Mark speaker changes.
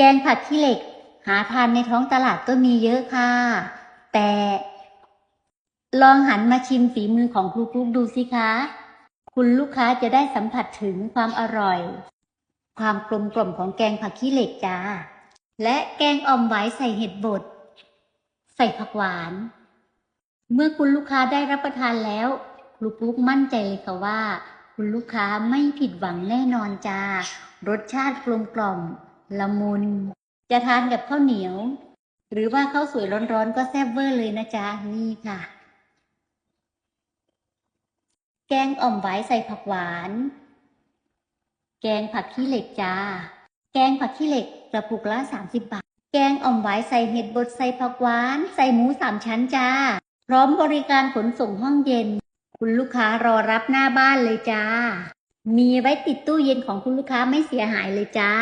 Speaker 1: แกงผัดขี้เหล็ก หาทานในท้องตลาดก็มีเยอะค่ะ แต่ลองหันมาชิมฝีมือของครูกุ๊กดูสิคะ คุณลูกค้าจะได้สัมผัสถึงความอร่อย ความกลมกล่อมของแกงผักขี้เหล็กจ้า และแกงอ่อมหวายใส่เห็ดบด ใส่ผักหวาน เมื่อคุณลูกค้าได้รับประทานแล้วครูกุ๊กมั่นใจเลยค่ะว่า คุณลูกค้าไม่ผิดหวังแน่นอนจ้า รสชาติกลมกล่อม ละมุน จะทานกับข้าวเหนียว หรือว่าข้าวสวยร้อนๆ ก็แซ่บเวอร์เลยนะจ๊ะ นี่ค่ะ แกงอ่อมหวายใส่ผักหวาน แกงผักขี้เหล็กจ้า แกงผักขี้เหล็กกระปุกละ30บาท แกงอ่อมหวายใส่เห็ดบดใส่ผักหวาน ใส่หมูสามชั้นจ้า พร้อมบริการขนส่งห้องเย็น คุณลูกค้ารอรับหน้าบ้านเลยจ้ามีไว้ติดตู้เย็นของคุณลูกค้าไม่เสียหายเลยจ้า